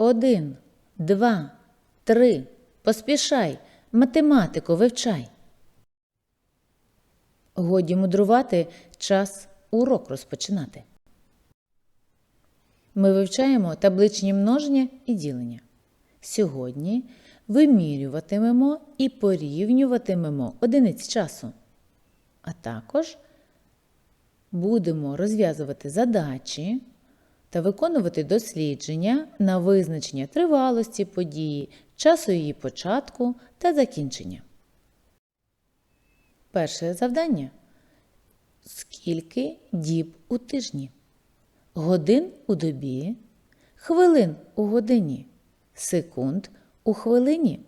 Один, два, три. Поспішай, математику вивчай. Годі мудрувати час урок розпочинати. Ми вивчаємо табличні множення і ділення. Сьогодні вимірюватимемо і порівнюватимемо одиниці часу. А також будемо розв'язувати задачі та виконувати дослідження на визначення тривалості події, часу її початку та закінчення. Перше завдання. Скільки діб у тижні? Годин у добі, хвилин у годині, секунд у хвилині.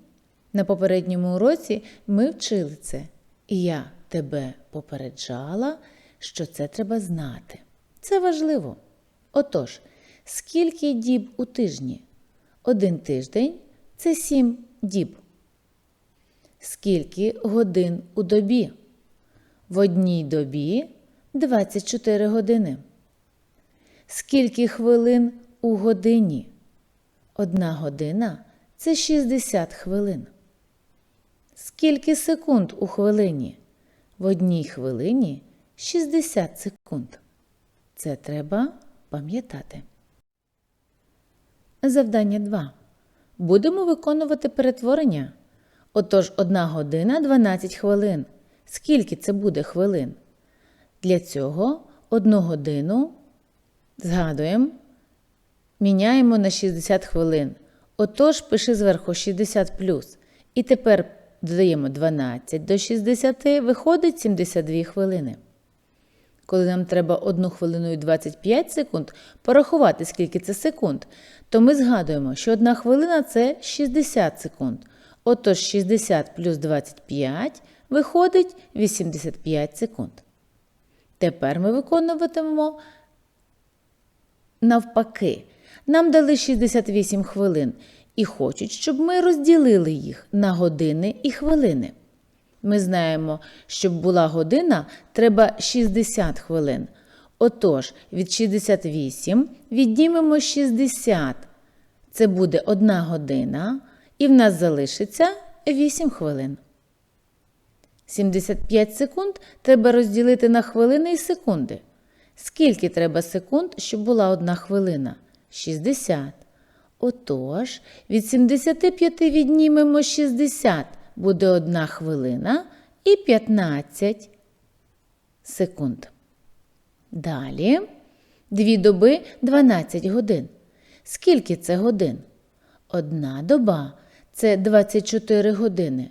На попередньому уроці ми вчили це, і я тебе попереджала, що це треба знати. Це важливо. Отож, скільки діб у тижні? Один тиждень це сім діб. Скільки годин у добі? В одній добі 24 години. Скільки хвилин у годині? Одна година це 60 хвилин. Скільки секунд у хвилині? В одній хвилині 60 секунд. Це треба пам'ятати. Завдання 2. Будемо виконувати перетворення. Отож, 1 година 12 хвилин. Скільки це буде хвилин? Для цього 1 годину згадуємо, міняємо на 60 хвилин. Отож, пиши зверху 60 плюс. І тепер додаємо 12 до 60, виходить 72 хвилини. Коли нам треба 1 хвилину і 25 секунд порахувати, скільки це секунд, то ми згадуємо, що 1 хвилина це 60 секунд. Отож 60 плюс 25 виходить 85 секунд. Тепер ми виконуватимемо навпаки. Нам дали 68 хвилин і хочуть, щоб ми розділили їх на години і хвилини. Ми знаємо, щоб була година, треба 60 хвилин. Отож, від 68 віднімемо 60. Це буде 1 година, і в нас залишиться 8 хвилин. 75 секунд треба розділити на хвилини і секунди. Скільки треба секунд, щоб була одна хвилина? 60. Отож, від 75 віднімемо 60, буде 1 хвилина і 15 секунд. Далі, дві доби 12 годин. Скільки це годин? Одна доба це 24 години,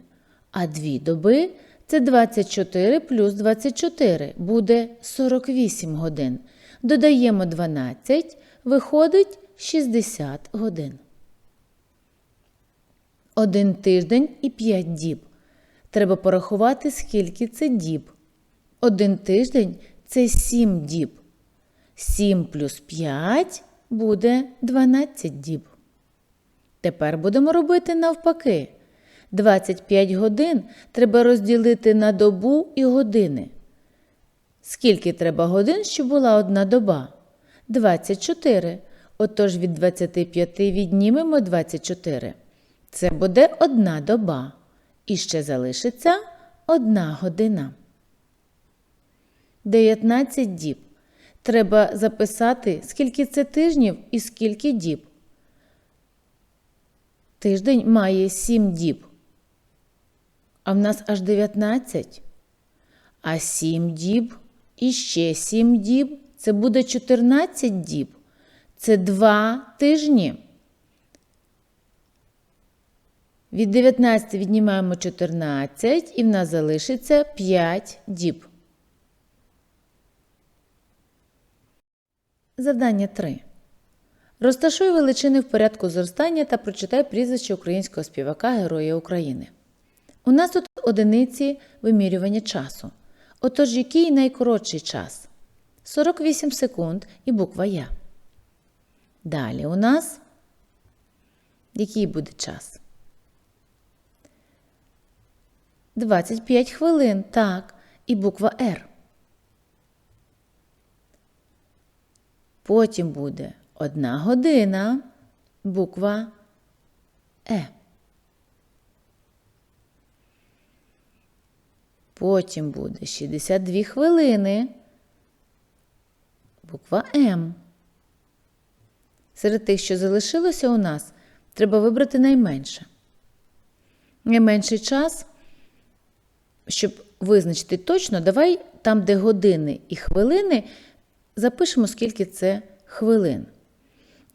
а дві доби це 24 плюс 24 буде 48 годин. Додаємо 12, виходить 60 годин. Один тиждень і 5 діб. Треба порахувати, скільки це діб. Один тиждень це 7 діб. 7 плюс 5 буде 12 діб. Тепер будемо робити навпаки. 25 годин треба розділити на добу і години. Скільки треба годин, щоб була одна доба? 24. Отож від 25 віднімемо 24. Це буде одна доба. І ще залишиться одна година. 19 діб. Треба записати, скільки це тижнів і скільки діб. Тиждень має 7 діб. А в нас аж 19. А 7 діб і ще 7 діб це буде 14 діб. Це 2 тижні. Від 19 віднімаємо 14 і в нас залишиться 5 діб. Завдання 3. Розташуй величини в порядку зростання та прочитай прізвище українського співака Героя України. У нас тут одиниці вимірювання часу. Отож, який найкоротший час? 48 секунд і буква Я. Далі у нас який буде час? 25 хвилин, так, і буква Р. Потім буде одна година, буква Е. Потім буде 62 хвилини. Буква М. Серед тих, що залишилося у нас, треба вибрати найменше. Найменший час, щоб визначити точно, давай там, де години і хвилини, запишемо, скільки це хвилин.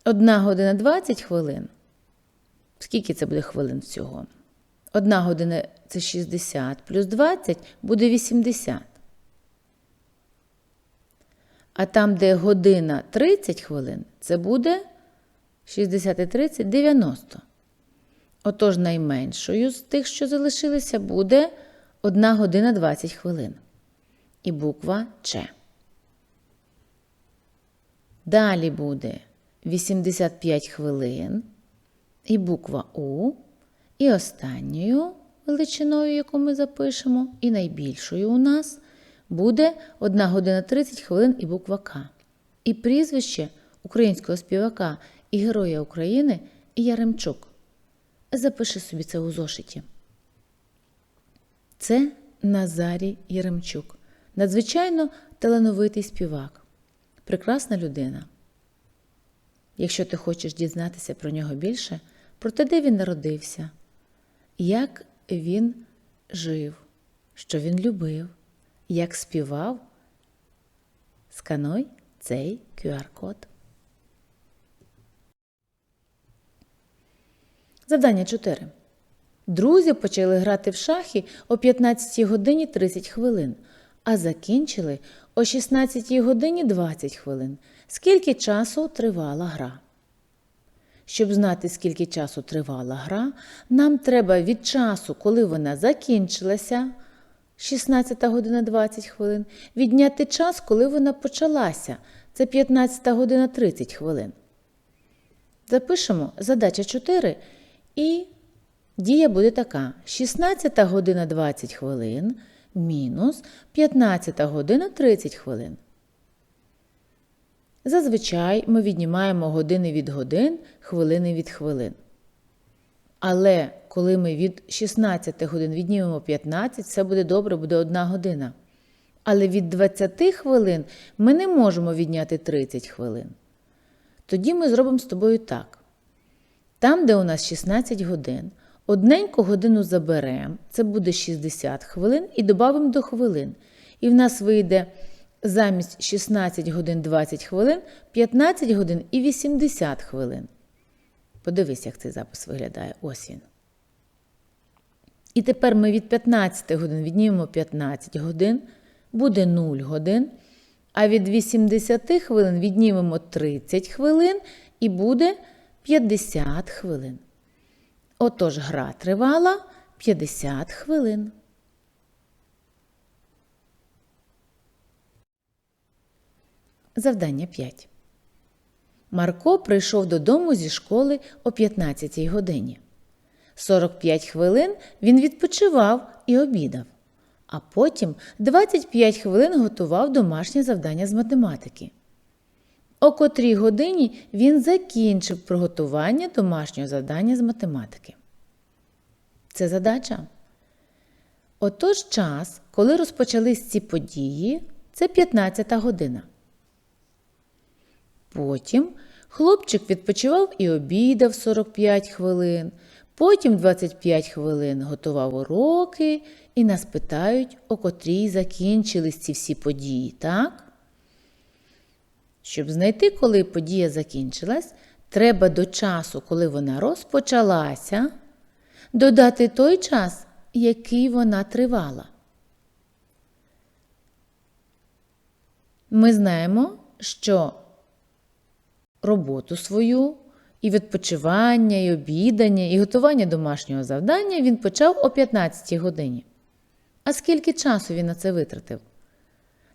Одна година 20 хвилин. Скільки це буде хвилин всього? Одна година це 60, плюс 20 буде 80. А там, де година 30 хвилин, це буде 60 і 30 90. Отож, найменшою з тих, що залишилися, буде 1 година 20 хвилин. І буква Ч. Далі буде 85 хвилин. І буква У. І останньою величиною, яку ми запишемо, і найбільшою у нас буде 1 година 30 хвилин і буква К. І прізвище українського співака і Героя України Яремчук. Запиши собі це у зошиті. Це Назарій Яремчук. Надзвичайно талановитий співак. Прекрасна людина. Якщо ти хочеш дізнатися про нього більше, про те, де він народився, як він жив, що він любив, як співав, скануй цей QR-код. Завдання 4. Друзі почали грати в шахи о 15 годині 30 хвилин, а закінчили о 16 годині 20 хвилин. Скільки часу тривала гра? Щоб знати, скільки часу тривала гра, нам треба від часу, коли вона закінчилася, 16 година 20 хвилин, відняти час, коли вона почалася, це 15 година 30 хвилин. Запишемо задача 4 і дія буде така: 16 година 20 хвилин мінус 15 година 30 хвилин. Зазвичай ми віднімаємо години від годин, хвилини від хвилин. Але коли ми від 16 годин віднімемо 15, все буде добре, буде 1 година. Але від 20 хвилин ми не можемо відняти 30 хвилин. Тоді ми зробимо з тобою так. Там, де у нас 16 годин, одненьку годину заберемо, це буде 60 хвилин, і додамо до хвилин. І в нас вийде замість 16 годин 20 хвилин, 15 годин і 80 хвилин. Подивись, як цей запис виглядає. Ось він. І тепер ми від 15 годин віднімемо 15 годин, буде 0 годин. А від 80 хвилин віднімемо 30 хвилин і буде 50 хвилин. Отож, гра тривала 50 хвилин. Завдання 5. Марко прийшов додому зі школи о 15 годині. 45 хвилин він відпочивав і обідав, а потім 25 хвилин готував домашнє завдання з математики. О котрій годині він закінчив приготування домашнього завдання з математики. Це задача. Отож час, коли розпочались ці події, це 15 година. Потім хлопчик відпочивав і обідав 45 хвилин, потім 25 хвилин готував уроки і нас питають, о котрій закінчились ці всі події, так? Щоб знайти, коли подія закінчилась, треба до часу, коли вона розпочалася, додати той час, який вона тривала. Ми знаємо, що роботу свою, і відпочивання, і обідання, і готування домашнього завдання він почав о 15 годині. А скільки часу він на це витратив?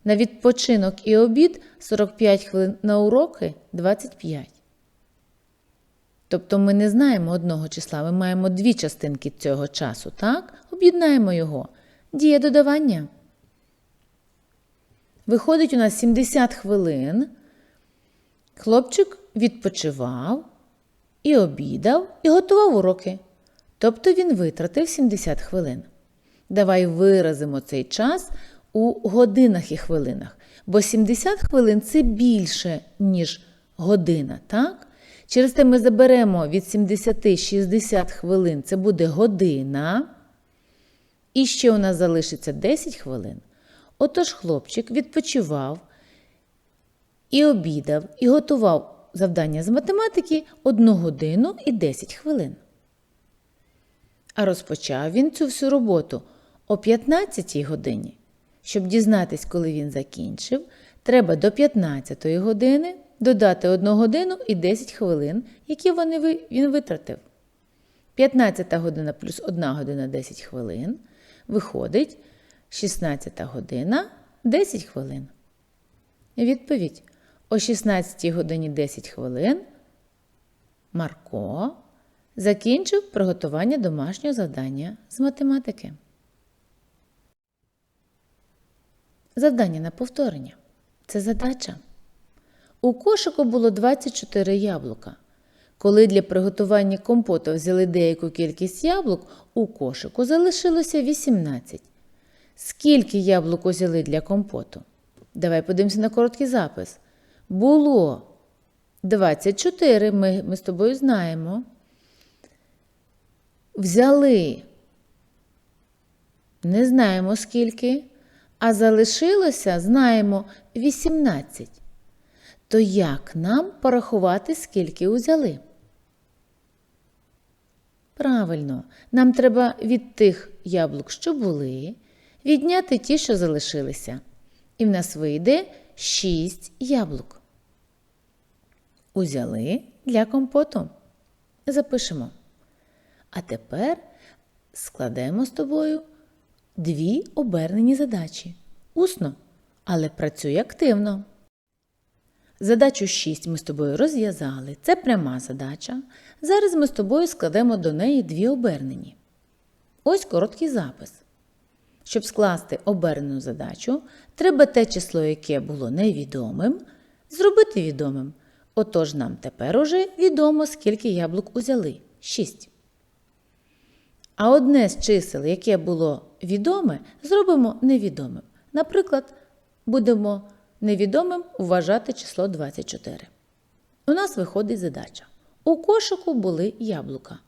На відпочинок і обід 45 хвилин на уроки 25. Тобто ми не знаємо одного числа, ми маємо дві частинки цього часу, так? Об'єднаємо його. Дія додавання. Виходить у нас 70 хвилин. Хлопчик відпочивав і обідав, і готував уроки. Тобто він витратив 70 хвилин. Давай виразимо цей час у годинах і хвилинах, бо 70 хвилин це більше, ніж година, так? Через те ми заберемо від 70 60 хвилин, це буде година. І ще у нас залишиться 10 хвилин. Отож хлопчик відпочивав і обідав, і готував завдання з математики 1 годину і 10 хвилин. А розпочав він цю всю роботу о 15 годині. Щоб дізнатись, коли він закінчив, треба до 15 години додати 1 годину і 10 хвилин, які вони, він витратив. 15 година плюс 1 година 10 хвилин виходить 16 година 10 хвилин. Відповідь. О 16 годині 10 хвилин Марко закінчив приготування домашнього завдання з математики. Завдання на повторення. Це задача. У кошику було 24 яблука. Коли для приготування компоту взяли деяку кількість яблук, у кошику залишилося 18. Скільки яблук узяли для компоту? Давай подивимося на короткий запис. Було 24, ми, ми з тобою знаємо. Взяли, не знаємо скільки, а залишилося, знаємо, 18. То як нам порахувати, скільки узяли? Правильно, нам треба від тих яблук, що були, відняти ті, що залишилися. І в нас вийде 6 яблук. Узяли для компоту. Запишемо. А тепер складемо з тобою дві обернені задачі. Усно, але працюй активно. Задачу 6 ми з тобою розв'язали. Це пряма задача. Зараз ми з тобою складемо до неї дві обернені. Ось короткий запис. Щоб скласти обернену задачу, треба те число, яке було невідомим, зробити відомим. Отож нам тепер уже відомо, скільки яблук узяли 6. А одне з чисел, яке було відоме, зробимо невідомим. Наприклад, будемо невідомим вважати число 24. У нас виходить задача. У кошику були яблука.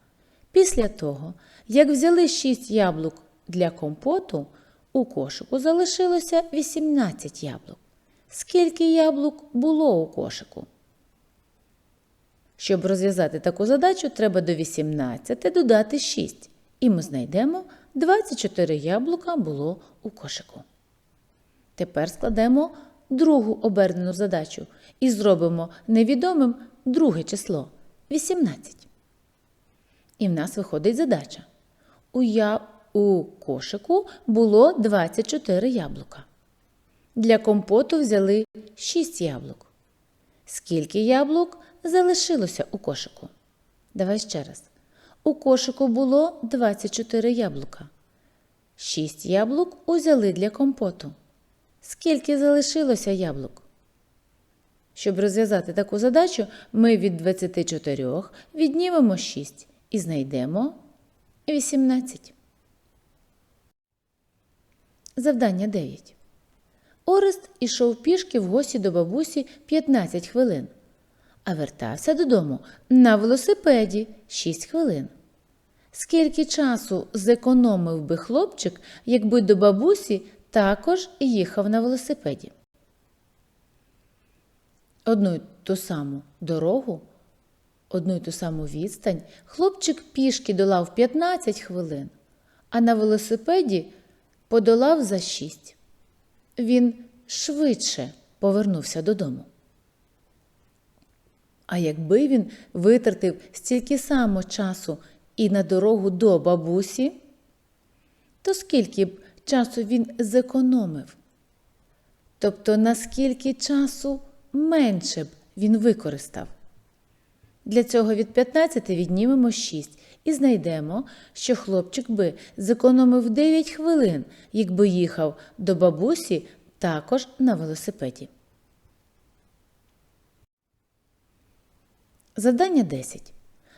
Після того, як взяли 6 яблук для компоту, у кошику залишилося 18 яблук. Скільки яблук було у кошику? Щоб розв'язати таку задачу, треба до 18 додати 6. І ми знайдемо 24 яблука було у кошику. Тепер складемо другу обернену задачу і зробимо невідомим друге число 18. І в нас виходить задача. У, я... у кошику було 24 яблука. Для компоту взяли 6 яблук. Скільки яблук залишилося у кошику? Давай ще раз. У кошику було 24 яблука. 6 яблук узяли для компоту. Скільки залишилося яблук? Щоб розв'язати таку задачу, ми від 24 віднімемо 6 і знайдемо 18. Завдання 9. Орест ішов пішки в гості до бабусі 15 хвилин, а вертався додому на велосипеді 6 хвилин. Скільки часу зекономив би хлопчик, якби до бабусі також їхав на велосипеді? Одну й ту саму дорогу, одну й ту саму відстань хлопчик пішки долав 15 хвилин, а на велосипеді подолав за 6. Він швидше повернувся додому. А якби він витратив стільки само часу і на дорогу до бабусі, то скільки б часу він зекономив? Тобто наскільки часу менше б він використав? Для цього від 15 віднімемо 6 і знайдемо, що хлопчик би зекономив 9 хвилин, якби їхав до бабусі також на велосипеді. Завдання 10.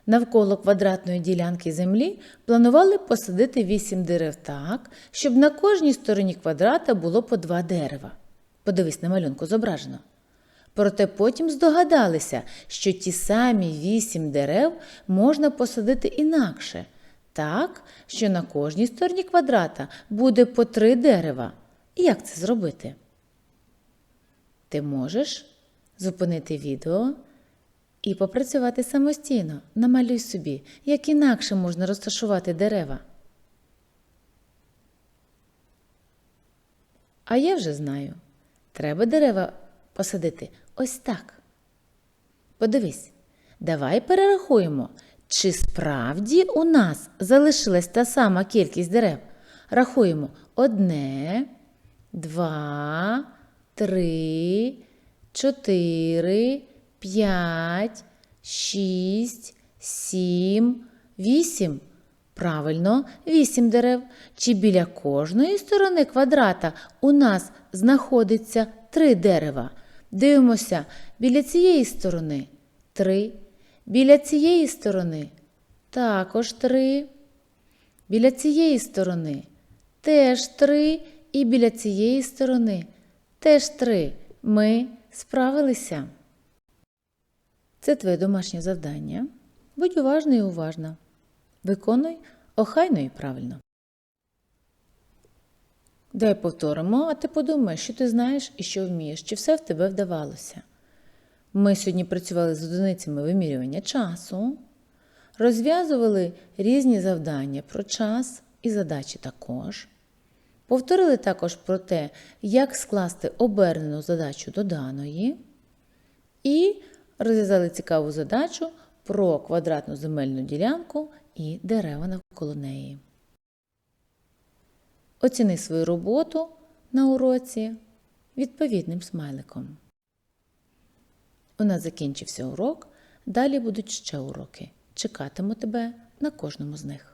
Навколо квадратної ділянки землі планували посадити 8 дерев так, щоб на кожній стороні квадрата було по два дерева. Подивись на малюнку зображено. Проте потім здогадалися, що ті самі вісім дерев можна посадити інакше, так, що на кожній стороні квадрата буде по три дерева. І як це зробити? Ти можеш зупинити відео і попрацювати самостійно. Намалюй собі, як інакше можна розташувати дерева. А я вже знаю. Треба дерева посадити ось так. Подивись, давай перерахуємо, чи справді у нас залишилась та сама кількість дерев. Рахуємо одне, два, три, чотири, п'ять, шість, сім, вісім. Правильно, вісім дерев. Чи біля кожної сторони квадрата у нас знаходиться три дерева? Дивимося, біля цієї сторони три. Біля цієї сторони також три. Біля цієї сторони теж три. І біля цієї сторони теж три. Ми справилися. Це твоє домашнє завдання. Будь уважна і уважна. Виконуй охайно і правильно. Дай повторимо, а ти подумай, що ти знаєш і що вмієш, чи все в тебе вдавалося. Ми сьогодні працювали з одиницями вимірювання часу, розв'язували різні завдання про час і задачі також. Повторили також про те, як скласти обернену задачу до даної, і розв'язали цікаву задачу про квадратну земельну ділянку і дерева навколо неї. Оціни свою роботу на уроці відповідним смайликом. У нас закінчився урок, далі будуть ще уроки. Чекатиму тебе на кожному з них.